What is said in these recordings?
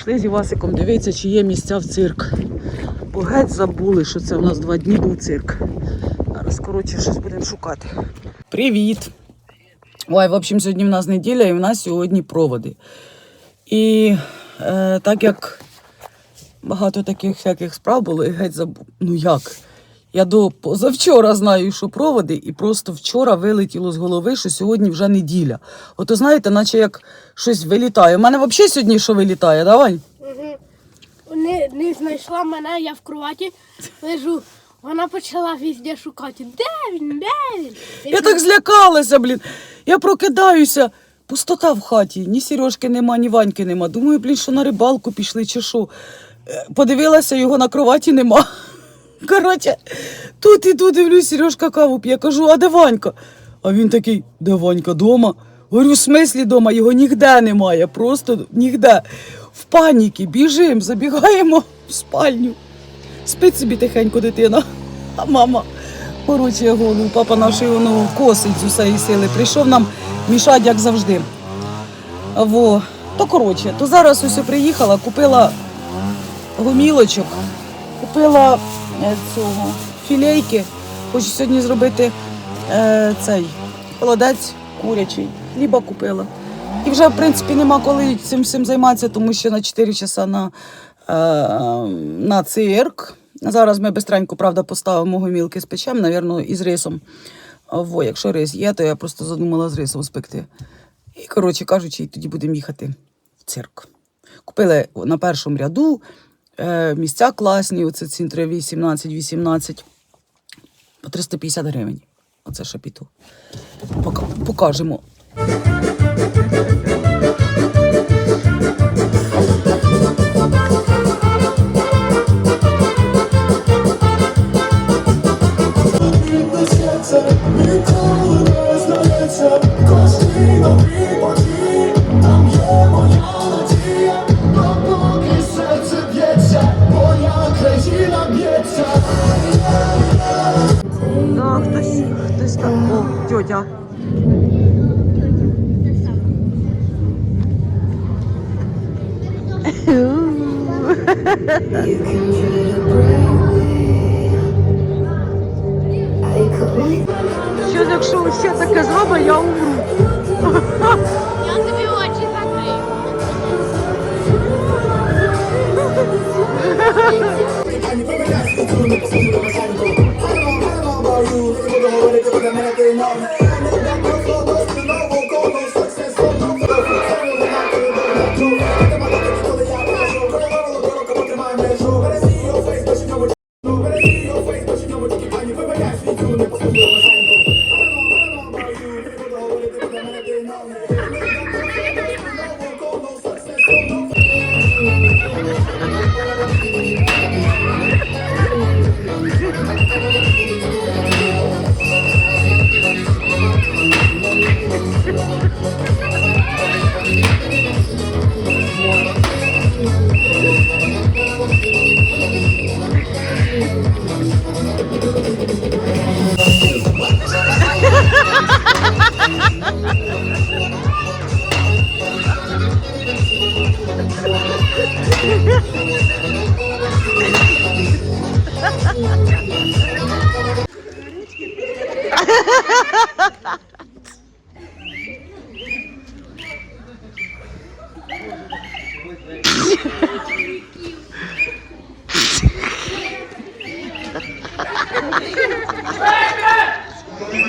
Пішли з Івасиком дивитися, чи є місця в цирк. Бо геть забули, що це у нас два дні був цирк. Зараз, коротше, щось будемо шукати. Привіт! Ой, в общем, сьогодні в нас неділя і в нас сьогодні проводи. І е, так як багато таких всяких справ було, і геть забув. Ну як? Я до позавчора знаю, що проводи, і просто вчора вилетіло з голови, що сьогодні вже неділя. Ото знаєте, наче як щось вилітає. У мене взагалі сьогодні що вилітає, давай. Угу. Не, не знайшла мене, я в кроваті лежу. Вона почала везде шукати. Де він? Де він? Я так злякалася, блін. Я прокидаюся. Пустота в хаті. Ні Сережки нема, ні Ваньки нема. Думаю, блін, що на рибалку пішли чи що. Е, Подивилася, його на кроваті нема. Коротше, тут іду, дивлюсь, Сережка каву п'є. Кажу, а де Ванька? А він такий, де Ванька дома? Говорю, в смислі дома, його ніде немає, просто ніде. В паніки біжимо, забігаємо в спальню. Спить собі тихенько дитина, а мама поручує голову. Папа наш воно косить з усієї сили. Прийшов нам мішать, як завжди. Во. То коротше, то зараз ось приїхала, купила гомілочок, купила цього філейки. Хочу сьогодні зробити е, цей холодець курячий. Хліба купила. І вже, в принципі, нема коли цим всім займатися, тому що на 4 часа на, е, на цирк. Зараз ми бистренько, правда, поставимо гомілки з печем, навірно, із рисом. Во, якщо рис є, то я просто задумала з рисом спекти. І, коротше кажучи, і тоді будемо їхати в цирк. Купили на першому ряду е, місця класні, оце центрові 17-18 по 350 гривень. Оце шапіту. Пока- Покажемо.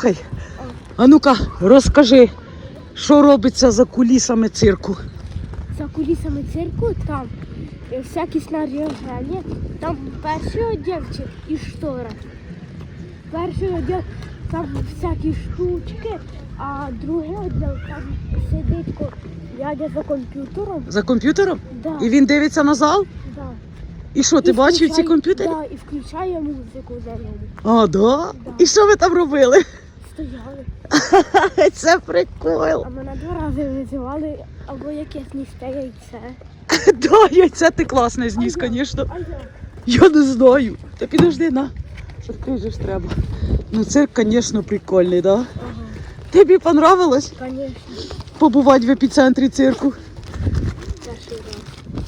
Слухай, а ну-ка, розкажи, що робиться за кулісами цирку. За кулісами цирку там е, всякі снаряження, там перший одягчик і штора. Перший одяг там всякі штучки, а другий одяг там сидить дядя за комп'ютером. За комп'ютером? Да, І він дивиться на зал? да. І що, ти І бачив ці комп'ютери? Да, і включає музику за ним. А, да? Да. І що ви там робили? Стояли. Це прикол. А мене два рази визивали або якесь ністе яйце. Да, яйце ти класне зніс, звісно. А я? Я не знаю. Та підожди, на. Відкрити ж треба. Ну цирк, звісно, прикольний, да? Ага, Тобі понравилось звісно, побувати в епіцентрі цирку? перший раз.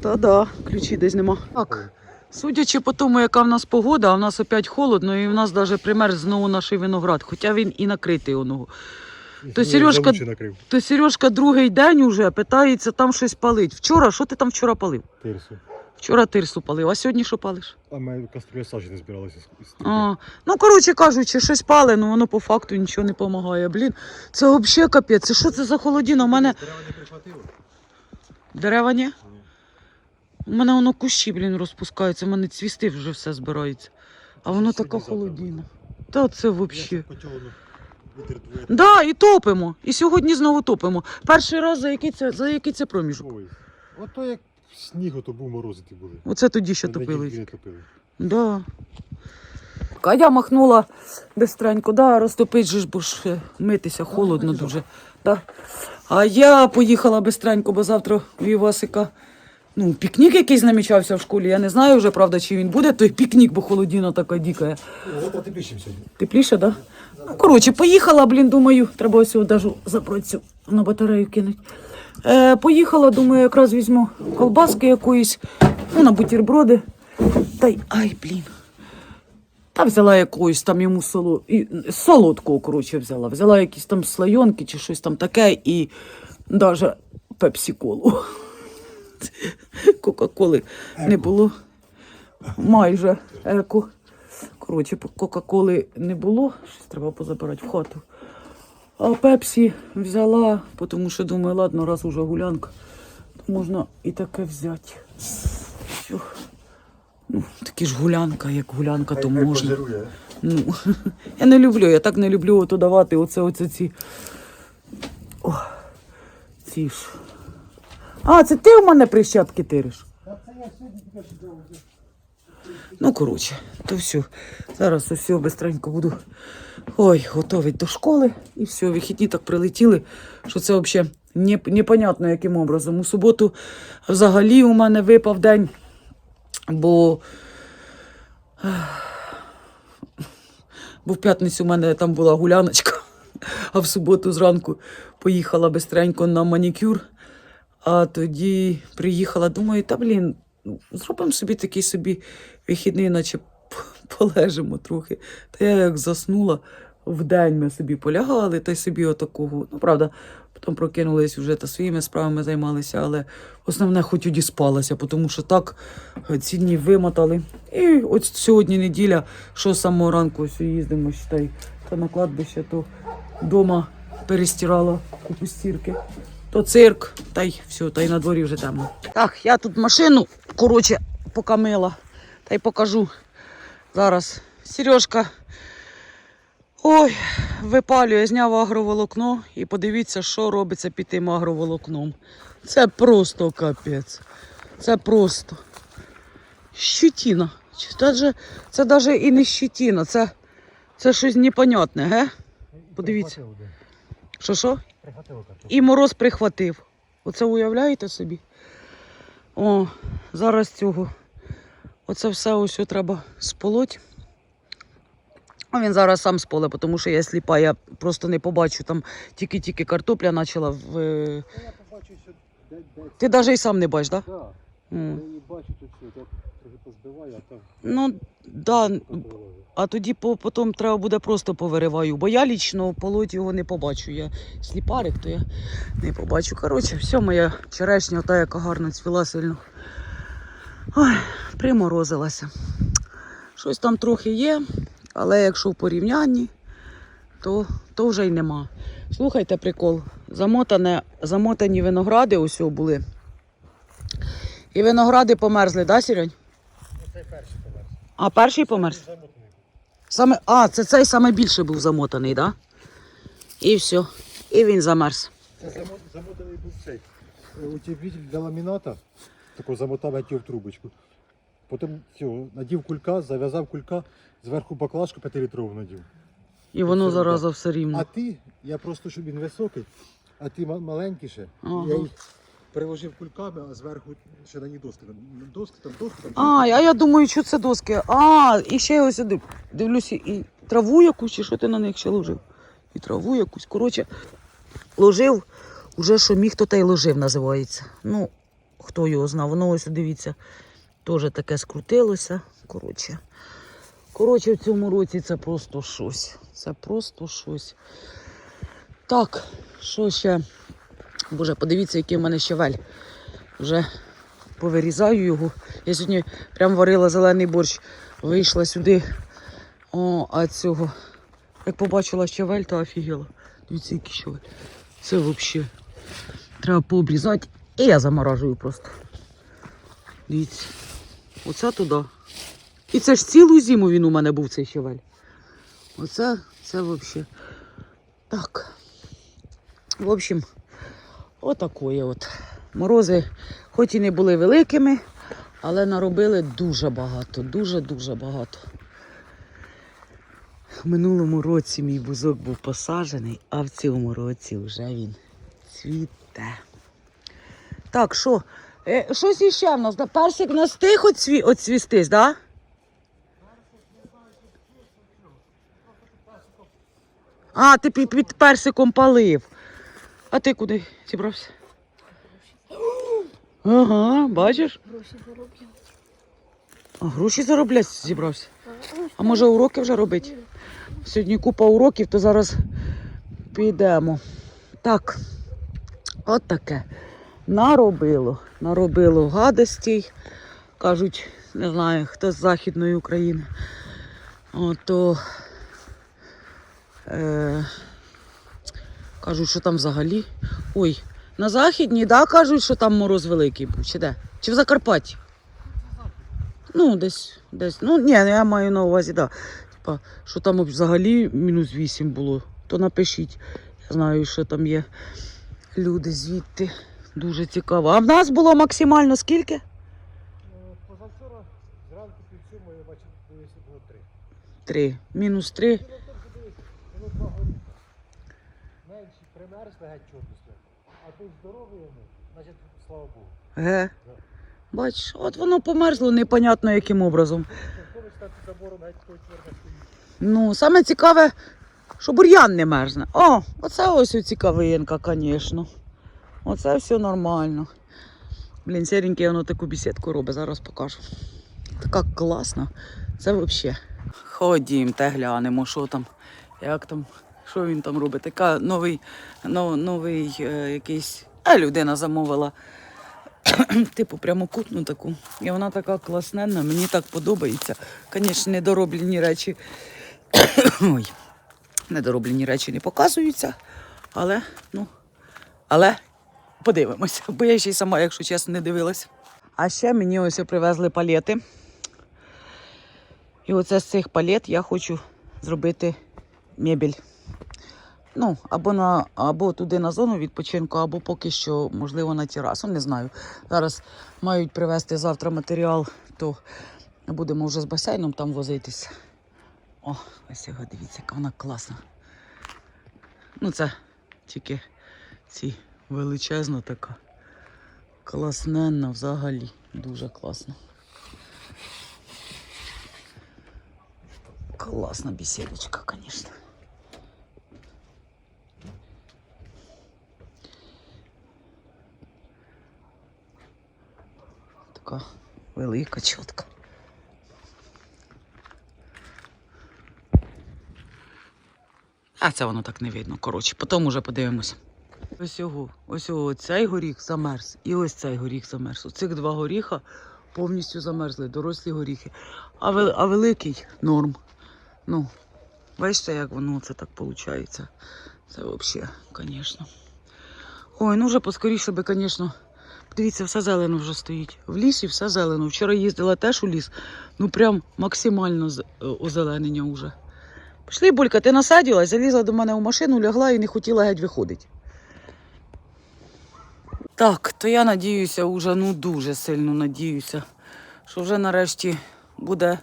Та да, ключі десь нема. Так, судячи по тому, яка в нас погода, а в нас опять холодно, і в нас навіть примерз знову наш виноград, хоча він і накритий оного. То Сережка- То Сережка другий день уже питається там щось палить. Вчора, що ти там вчора палив? тирсу. Вчора тирсу палив, а сьогодні що палиш? А ми каструля сажі не збиралися. А, ну, коротше кажучи, щось пали, ну воно по факту нічого не допомагає. Блін, це взагалі капець. Це що це за холодіна? У мене Дерева не прихватило? дерева ні? У мене воно кущі, блін, розпускаються, у мене цвісти вже все збирається. А воно така холодіна. Та це взагалі. Ну. Да, і топимо. І сьогодні знову топимо. Перший раз за який це, за який це проміжок? Ой, Ото як сніг, ото був морозити були. Оце тоді ще топили. Да. А я махнула бистренько, да, розтопить же ж, бо ж е, митися холодно дуже. Да. А я поїхала бистренько, бо завтра у Івасика ну, пікнік якийсь намічався в школі. Я не знаю вже, правда, чи він буде той пікнік, бо холодіна така діка. Завтра тепліше сьогодні. Тепліше, да? Ну, коротше, поїхала, блін, думаю, треба ось даже забрати на батарею кинуть. Е, поїхала, думаю, якраз візьму колбаски якоїсь, ну, на бутерброди. Та й ай, блін. Та взяла якоїсь там йому соло... і, солодкого, коротше, взяла. Взяла якісь там слайонки чи щось там таке і навіть пепсі-колу. Кока-коли не було. Майже еко. Коротше, Кока-Коли не було, щось треба позабирати в хату. А пепсі взяла, тому що думаю, ладно, раз уже гулянка, то можна і таке взяти. Що? Ну, такі ж гулянка, як гулянка, то можна. Ну, я не люблю, я так не люблю ото давати оце, оце ці. О, ці ж. А, це ти у мене прищепки тириш? Ну, коротше, то все. Зараз все бистренько буду. Ой, готовить до школи. І все, вихідні так прилетіли, що це взагалі непонятно, яким образом. У суботу взагалі у мене випав день, бо. Бо в п'ятницю у мене там була гуляночка, а в суботу зранку поїхала бистренько на манікюр. А тоді приїхала, думаю, та блін, зробимо собі такий собі вихідний, наче полежимо трохи. Та я як заснула, вдень ми собі полягали, та й собі отакого. Ну, правда, потім прокинулись вже та своїми справами займалися, але основне хоч одіспалася, тому що так е, ці дні вимотали. І от сьогодні неділя, що з самого ранку ось їздимо, считай, то на кладбище, то вдома перестирала купу стірки. То цирк, та й все, та й на дворі вже темно. Так, я тут машину, коротше, покамила. Та й покажу. Зараз Сережка. Ой, випалює, зняв агроволокно і подивіться, що робиться під тим агроволокном. Це просто капець. Це просто щетіна. Це навіть і не щетіна, це, це щось непонятне, ге? Подивіться. Що що? І мороз прихватив. Оце уявляєте собі? О, зараз цього. Оце все ось треба сполоть. А він зараз сам з поля, тому що я сліпа, я просто не побачу. Там тільки-тільки картопля почала в. е, Я побачив, що де, де Ти навіть і сам не бачиш, так? Да. Да? Я М. її бачу тут я трохи позбиваю, а там Ну, да, а тоді по, потім треба буде просто повириваю, бо я лічно полоть його не побачу. Я сліпарик, то я не побачу. Коротше, все, моя черешня, та яка гарно цвіла сильно. Ой, приморозилася. Щось там трохи є, але якщо в порівнянні, то, то вже й нема. Слухайте прикол. Замотане, замотані виногради ось були. І виногради померзли, да, Сірень? Оцей перший. А перший був. Саме, а, це цей саме більше був замотаний, так? Да? І все. І він замерз. Це замо- замотаний був цей. Е, Утеплитель для ламіната. Тако замотав я в трубочку. Потім цього, надів кулька, зав'язав кулька, зверху баклажку 5-літрову надів. І воно Це зараза все А ти, я просто, щоб він високий, а ти ма- маленький ще. Ага. Я їх приложив кульками, а зверху ще на ній доски. Там Доски, там доски, там. А, а я думаю, що це доски. А, і ще ось сюди. Дивлюся, і траву якусь, чи що ти на них ще ложив? І траву якусь. Коротше, ложив, уже що міг, то та й ложив, називається. Ну, хто його знав. Воно ось дивіться, теж таке скрутилося. Коротше. Коротше, в цьому році це просто щось. Це просто щось. Так, що ще? Боже, подивіться, який в мене щавель. Вже повирізаю його. Я сьогодні прям варила зелений борщ, вийшла сюди. О, а цього. Як побачила щавель, то офігела. Дивіться, який щавель. Це взагалі. Треба пообрізати. І я заморажую просто. Дивіться. Оце туди. І це ж цілу зиму він у мене був цей щавель. Оце це взагалі. Так. В общем, отакое от. Морози, хоч і не були великими, але наробили дуже багато, дуже-дуже багато. В минулому році мій бузок був посаджений, а в цьому році вже він цвіте. Так, що? Е, щось іще в нас. Да? Персик в нас тих оцві... оцвістись, так? Да? А, ти під персиком палив. А ти куди зібрався? Ага, бачиш? Гроші заробляють. А гроші заробляти зібрався. А може уроки вже робити? Сьогодні купа уроків, то зараз підемо. Так, от таке. Наробило. Наробило гадостей. Кажуть, не знаю, хто з Західної України. Ото е, кажуть, що там взагалі. Ой, на Західній, да, кажуть, що там мороз великий був. Чи де? Чи в Закарпатті? Ну, десь, десь. Ну, ні, я маю на увазі, да. Типа, що там взагалі мінус 8 було, то напишіть. Я знаю, що там є люди звідти. Дуже цікаво. А в нас було максимально скільки? Позавчора зранку пів сьомої я бачив, було три. Три. Мінус три. Воно два горіха. Примерзли геть. А той здоровий йому, значить, слава Богу. Ге. Бач, от воно померзло непонятно яким образом. Ну, саме цікаве, що бур'ян не мерзне. О, оце ось цікавинка, звісно. Оце все нормально. Блін, сіренький воно таку бесідку робить, зараз покажу. Така класна. Це взагалі. Ходімте, глянемо, що там, як там, що він там робить. Така новий, но- новий е, якийсь. А людина замовила. типу прямокутну таку. І вона така класненна, мені так подобається. Звісно, недороблені речі. Ой, недороблені речі не показуються, але, ну, але подивимося, бо я ще й сама, якщо чесно, не дивилась. А ще мені ось привезли палети. І оце з цих палет я хочу зробити мебель. Ну, або, на, або туди на зону відпочинку, або поки що, можливо, на терасу, не знаю. Зараз мають привезти завтра матеріал, то будемо вже з басейном там возитися. О, ось його, дивіться, яка вона класна. Ну, це тільки ці величезна така. Класненна взагалі. Дуже класно. Класна беседочка, звісно. Така велика чітка. А це воно так не видно. Коротше, потім уже подивимося. Ось його, ось його, цей горіх замерз, і ось цей горіх замерз. Оцих два горіха повністю замерзли, дорослі горіхи. А, вел, а великий норм. Ну, бачите, як воно це так виходить. Це взагалі, звісно. Ой, ну вже поскоріше би, звісно. Дивіться, все зелено вже стоїть. В лісі все зелено. Вчора їздила теж у ліс. Ну прям максимально е, озеленення вже. Пішли, Булька, ти насадилась, залізла до мене в машину, лягла і не хотіла геть виходити. Так, то я надіюся, уже ну дуже сильно надіюся, що вже нарешті буде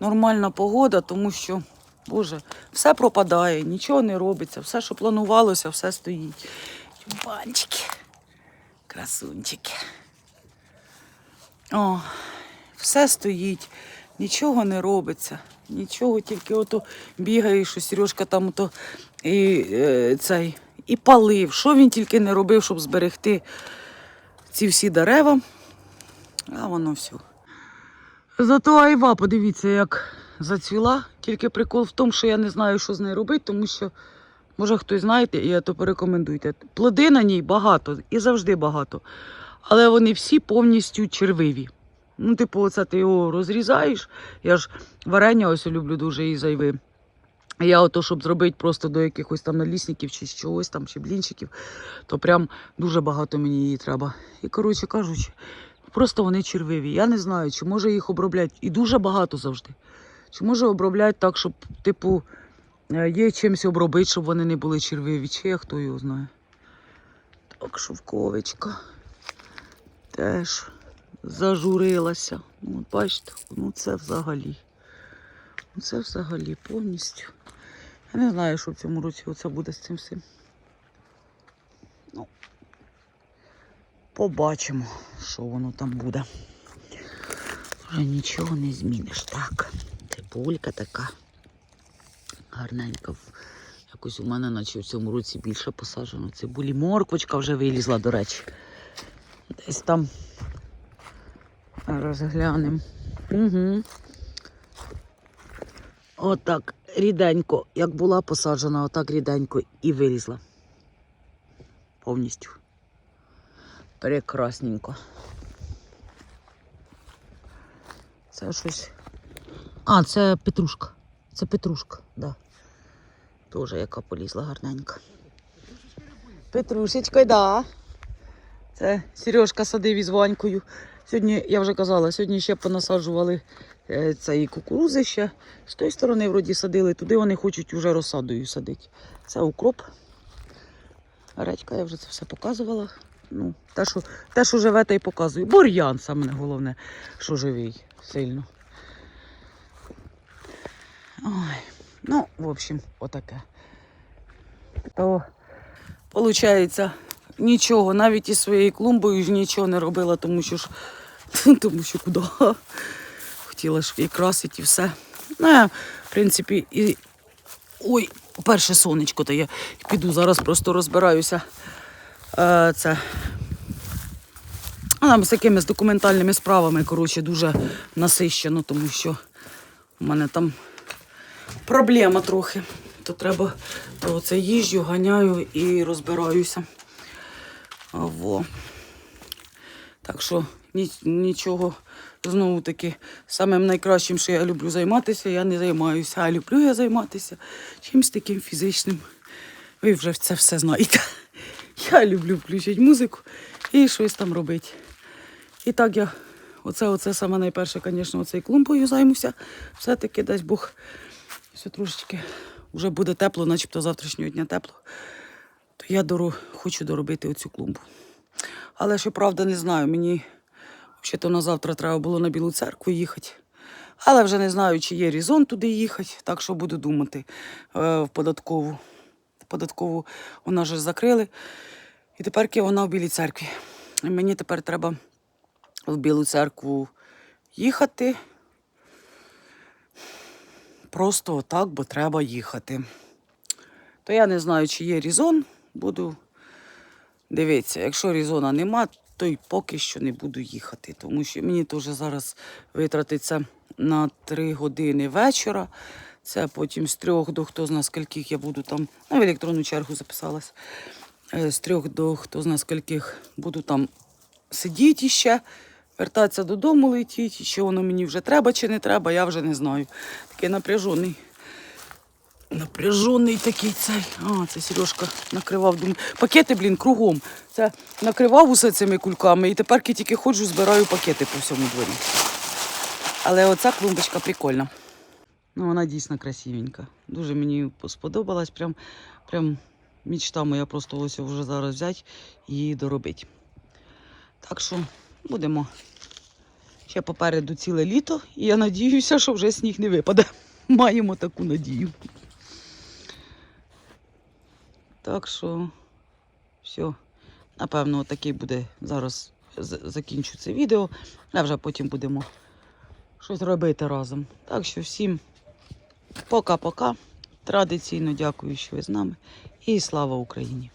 нормальна погода, тому що, Боже, все пропадає, нічого не робиться, все, що планувалося, все стоїть. Тюбанчики, красунчики. О, все стоїть, нічого не робиться, нічого, тільки ото бігає, що Сережка там ото і, е, цей, і палив. Що він тільки не робив, щоб зберегти ці всі дерева. А воно все. Зато айва, подивіться, як зацвіла. Тільки прикол в тому, що я не знаю, що з нею робити, тому що, може, хтось знаєте, і то порекомендуйте. Плоди на ній багато і завжди багато. Але вони всі повністю червиві. Ну, типу, оце ти його розрізаєш. Я ж варення ось люблю дуже із айви. Я ото, щоб зробити просто до якихось там налісників чи чогось там, чи блінчиків, то прям дуже багато мені її треба. І, коротше кажучи, просто вони червиві. Я не знаю, чи може їх обробляти. І дуже багато завжди. Чи може обробляти так, щоб, типу, є чимось обробити, щоб вони не були червиві, чи я хто його знає. Так, шовковичка теж зажурилася. Ну, бачите, ну це взагалі. Ну, Це взагалі повністю. Я не знаю, що в цьому році оце буде з цим всім. Ну, побачимо, що воно там буде. Вже нічого не зміниш. Так, цибулька така. Гарненька. Якось у мене, наче в цьому році більше посаджено цибулі. Морквочка вже вилізла, до речі. Десь там розглянемо. Угу. Отак ріденько, як була посаджена, отак ріденько і вилізла. Повністю. Прекрасненько. Це щось. А, це петрушка. Це петрушка, да. Тоже яка полізла гарненька. Петрушечкою, да. Це Сережка садив із Ванькою. Сьогодні, я вже казала, сьогодні ще понасаджували е, цієї кукурузи ще. З тої сторони вроді садили, туди вони хочуть вже розсадою садити. Це укроп. Редька, я вже це все показувала. Ну, те, що, те, що живе, те й показую. Бур'ян саме головне, що живий сильно. Ой, ну, в общем, отаке. То, виходить, нічого, навіть із своєю клумбою ж нічого не робила, тому що ж, тому що куди. Хотіла ж і красити, і все. Ну, я, в принципі, і. Ой, перше сонечко, то я піду зараз просто розбираюся. Е, це. А з якимись документальними справами, коротше, дуже насищено, тому що в мене там проблема трохи. То треба, то оце їжджу, ганяю і розбираюся. Во. Так що нічого знову таки самим найкращим, що я люблю займатися, я не займаюся. А люблю я займатися чимось таким фізичним. Ви вже це все знаєте. Я люблю включити музику і щось там робити. І так я, оце, оце саме найперше, звісно, оцей клумбою займуся. Все-таки дасть Бог, все трошечки вже буде тепло, начебто завтрашнього дня тепло. То я доро, хочу доробити оцю клумбу. Але щоправда, не знаю, мені взагалі на завтра треба було на Білу церкву їхати. Але вже не знаю, чи є різон туди їхати, так що буду думати е, в податкову. В податкову вона вже закрили. І тепер вона в Білій церкві. І мені тепер треба в Білу церкву їхати. Просто отак, бо треба їхати. То я не знаю, чи є різон, буду дивитися. Якщо різона нема, то й поки що не буду їхати, тому що мені теж зараз витратиться на 3 години вечора. Це потім з трьох до хто зна скільких я буду там, ну, в електронну чергу записалась. Е, З трьох до хто зна скільких буду там сидіти ще, вертатися додому летіти, чи воно мені вже треба, чи не треба, я вже не знаю. Такий напряжений. Напряжений такий цей. А, це Сережка накривав. Думаю, пакети, блін, кругом. Це накривав усе цими кульками і тепер я тільки ходжу, збираю пакети по всьому дворі. Але оця клумбочка прикольна. Ну, вона дійсно красивенька. Дуже мені сподобалась. Прям, прям мічта моя просто ось вже зараз взяти і доробити. Так що будемо. Ще попереду ціле літо, і я надіюся, що вже сніг не випаде. Маємо таку надію. Так що, все. Напевно, такий буде зараз закінчу це відео, а вже потім будемо щось робити разом. Так що всім пока-пока. Традиційно дякую, що ви з нами. І слава Україні!